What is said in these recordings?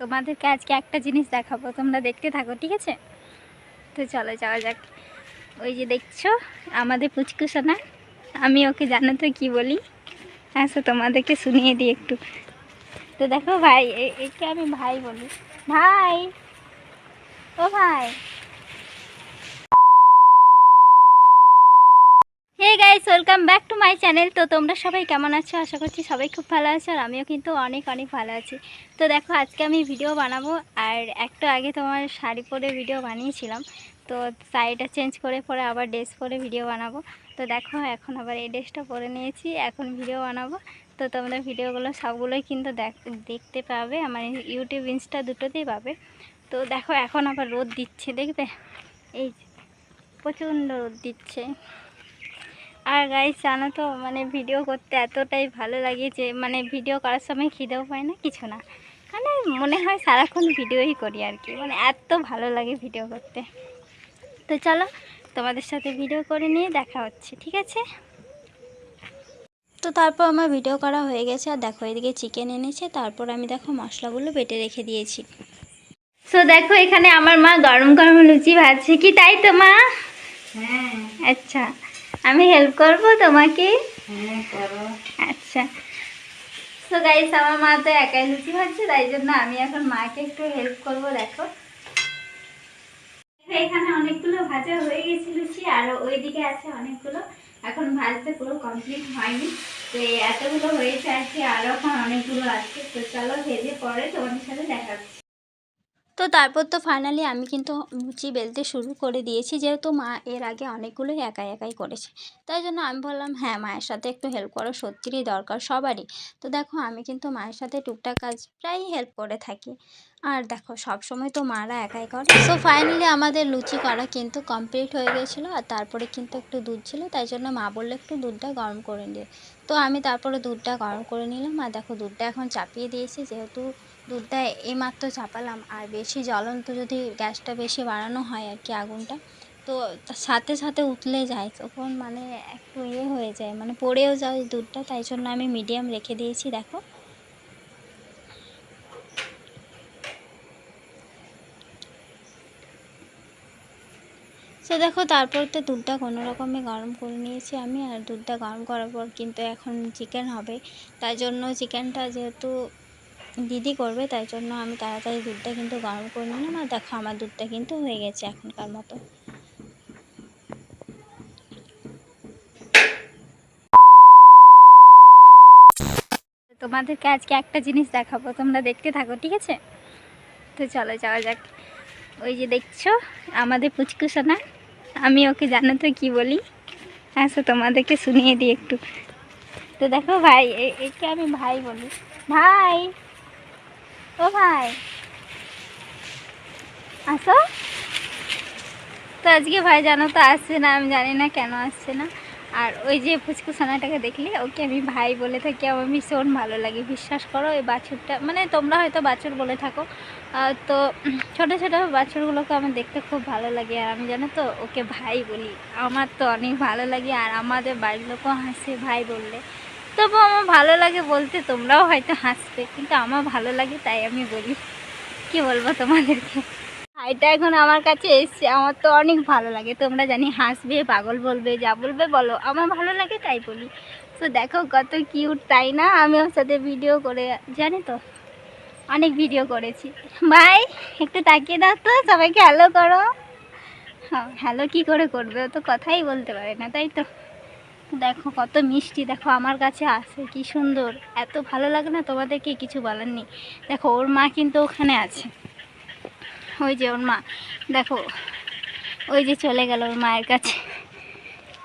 তোমাদেরকে আজকে একটা জিনিস দেখাবো, তোমরা দেখতে থাকো, ঠিক আছে? তো চলো যাওয়া যাক। ওই যে দেখছ, আমাদের পুচকুসোনা আমি ওকে জানো তো কী বলি? আচ্ছা তোমাদেরকে শুনিয়ে দিই একটু। তো দেখো ভাই একে আমি ভাই বলি। ভাই! ও ভাই! Guys welcome back to my channel তো তোমরা সবাই কেমন আছো? আশা করছি সবাই খুব ভালো আছো আর আমিও কিন্তু অনেক অনেক ভালো আছি। তো দেখো, আজকে আমি ভিডিও বানাবো আর একটু আগে তোমার শাড়ি পরে ভিডিও বানিয়েছিলাম। তো শাড়িটা চেঞ্জ করে, পরে আবার ড্রেস পরে ভিডিও বানাবো। তো দেখো, এখন আবার এই ড্রেসটা পরে নিয়েছি, এখন ভিডিও বানাবো। তো তোমরা ভিডিওগুলো সবগুলোই কিন্তু দেখ- দেখতে পাবে। আমার ইউটিউব ইনস্টা দুটোতেই পাবে। তো দেখো, এখন আবার রোদ দিচ্ছে, দেখবে? এই প্রচণ্ড রোদ দিচ্ছে। আর গাইস জানো তো মানে ভিডিও করতে এতটাই ভালো লাগে যে মানে ভিডিও করার সময় খিদেও পায় না কিছু না। মানে মনে হয় সারাক্ষণ ভিডিওই করি আর কি। মানে এত ভালো লাগে ভিডিও করতে। তো চলো তোমাদের সাথে ভিডিও করে নিয়ে দেখা হচ্ছে ঠিক আছে? তো তারপর আমার ভিডিও করা হয়ে গেছে আর দেখো এদিকে চিকেন এনেছে তারপর আমি দেখো মশলাগুলো বেটে রেখে দিয়েছি। তো দেখো এখানে আমার মা গরম গরম লুচি ভাজছে কি তাই তো মা? হ্যাঁ। আচ্ছা। আমি হেল্প করব তোমাকে? হ্যাঁ আচ্ছা। তো গাইস আমার মা তো একাই লুচি ভাজছে তাই জন্য আমি এখন মাকে একটু হেল্প করব দেখো। এখানে অনেকগুলো ভাজা হয়ে গেছে লুচি আর ওইদিকে আছে অনেকগুলো। এখন ভাজতে পুরো কমপ্লিট হয়নি। তো এতগুলো হয়েছে আর কি আরও এখন অনেকগুলো আছে। তো চলো ভেজে পরে তোমাদের সাথে দেখা হচ্ছে। তো তারপর তো ফাইনালি আমি কিন্তু লুচি বেলতে শুরু করে দিয়েছি। যেহেতু মা এর আগে অনেকগুলোই একা একাই করেছে। তাই জন্য আমি বললাম হ্যাঁ মায়ের সাথে একটু হেল্প করা, সত্যিই দরকার সবারই। তো দেখো, আমি কিন্তু মায়ের সাথে টুকটাক কাজ প্রায়ই হেল্প করে থাকি। আর দেখো সব সময় তো মারা একাই করে। সো ফাইনালি আমাদের লুচি করা কিন্তু কমপ্লিট হয়ে গেছিল আর তারপরে কিন্তু একটু দুধ ছিল। তাই জন্য মা বলল, একটু দুধটা গরম করে নিয়ে তো আমি তারপরে দুধটা গরম করে নিলাম। আর দেখো, দুধটা এখন চাপিয়ে দিয়েছি। যেহেতু দুধটা এইমাত্র চাপালাম, আর বেশি জ্বলন্ত যদি গ্যাসটা বেশি বাড়ানো হয় আর কি আগুনটা, তো সাথে সাথে উতলে যায়, তখন মানে একটু ইয়ে হয়ে যায় মানে পড়েও যায় দুধটা, তাই জন্য আমি মিডিয়াম রেখে দিয়েছি, দেখো। তো দেখো, তারপর তো দুধটা কোনো রকমে গরম করে নিয়েছি আমি, আর দুধটা গরম করার পর কিন্তু এখন চিকেন হবে, তাই জন্য চিকেনটা যেহেতু দিদি করবে, তাই জন্য আমি তাড়াতাড়ি দুধটা কিন্তু গরম করে নিলাম। আর দেখো, আমার দুধটা কিন্তু হয়ে গেছে এখনকার মতো। তোমাদেরকে আজকে একটা জিনিস দেখাবো, তোমরা দেখতে থাকো, ঠিক আছে? তো চলো, যাওয়া যাক। ওই যে দেখছ, আমাদের পুচকু পুচকুসোনা আমি ওকে জানো তো কী বলি? আচ্ছা তোমাদেরকে শুনিয়ে দিই একটু। তো দেখো, ভাই একে আমি ভাই বলি। ভাই! ও ভাই। আসো। তো আজকে ভাই জানো তো আসছে না, আমি জানি না কেন আসছে না। আর ওই যে ফুচকু সোনাটাকে দেখলে, ওকে আমি ভাই বলে থাকি, আমার ভীষণ ভালো লাগে, বিশ্বাস করো, ওই বাছুরটা মানে তোমরা হয়তো বাছুর বলে থাকো। তো ছোটো ছোটো বাছুরগুলোকে আমার দেখতে খুব ভালো লাগে। আর আমি জানো তো, ওকে ভাই বলি। আমার তো অনেক ভালো লাগে, আর আমাদের বাড়ির লোকও হাসে ভাই বললে। তবু আমার ভালো লাগে বলতে তোমরাও হয়তো হাসবে, কিন্তু আমার ভালো লাগে তাই আমি বলি। কি বলব তোমাদেরকে? ভাইটা এখন আমার কাছে এসছে, আমার তো অনেক ভালো লাগে। তোমরা জানি হাসবে, পাগল বলবে, যা বলবে বলো। আমার ভালো লাগে তাই বলি। তো দেখো কত কিউট তাই না? আমি ওর সাথে ভিডিও করে, জানি তো? অনেক ভিডিও করেছি। ভাই, একটু তাকিয়ে দাও তো, সবাইকে হ্যালো করো। হ্যাঁ হ্যালো কী করে করবে? ও তো কথাই বলতে পারে না, তাই তো? দেখো কত মিষ্টি, দেখো আমার কাছে আছে, কি সুন্দর। এত ভালো লাগে না তোমাদেরকে কিছু বলার নেই। দেখো, ওর মা কিন্তু ওখানে আছে। ওই যে ওর মা। দেখো, ওই যে চলে গেল ওর মায়ের কাছে।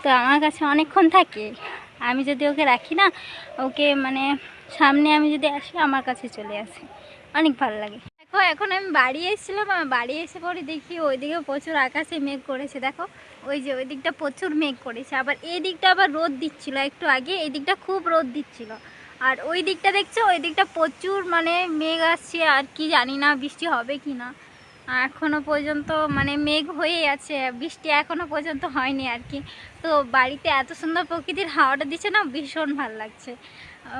তো আমার কাছে অনেকক্ষণ থাকে। আমি যদি ওকে রাখি না, ওকে মানে সামনে আমি যদি আসি, আমার কাছে চলে আসে। অনেক ভালো লাগে। দেখো এখন আমি বাড়ি এসেছিলাম বাড়ি এসে পরে দেখি ওইদিকে প্রচুর আকাশে মেঘ করেছে। দেখো, ওই যে ওই দিকটা প্রচুর মেঘ করেছে। আবার এই দিকটা আবার রোদ দিচ্ছিল, একটু আগে এই দিকটা খুব রোদ দিচ্ছিল। আর ওই দিকটা দেখছ, ওই দিকটা প্রচুর মানে মেঘ আসছে, আর কি জানি না বৃষ্টি হবে কি না। এখনও পর্যন্ত মানে মেঘ হয়েই আছে, বৃষ্টি এখনও পর্যন্ত হয়নি আর কি। তো বাড়িতে এত সুন্দর প্রকৃতির হাওয়াটা দিচ্ছে না, ভীষণ ভালো লাগছে।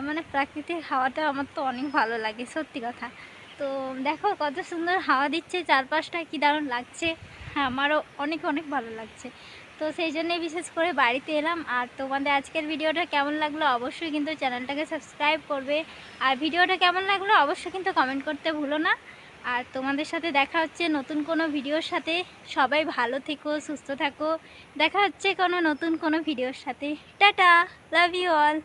মানে প্রাকৃতিক হাওয়াটা আমার তো অনেক ভালো লাগে, সত্যি কথা। তো দেখো কত সুন্দর হাওয়া দিচ্ছে, চারপাশটা কি দারুণ লাগছে। হ্যাঁ আমারও অনেক অনেক ভালো লাগছে। তো সেই জন্যই বিশেষ করে বাড়িতে এলাম। আর তোমাদের আজকের ভিডিওটা কেমন লাগল অবশ্যই কিন্তু চ্যানেলটাকে সাবস্ক্রাইব করবে। আর ভিডিওটা কেমন লাগল অবশ্যই কিন্তু কমেন্ট করতে ভুলো না। আর তোমাদের সাথে দেখা হচ্ছে নতুন কোনো ভিডিওর সাথে। সবাই ভালো থেকো, সুস্থ থাকো। দেখা হচ্ছে কোনো নতুন কোনো ভিডিওর সাথে। Tata love you all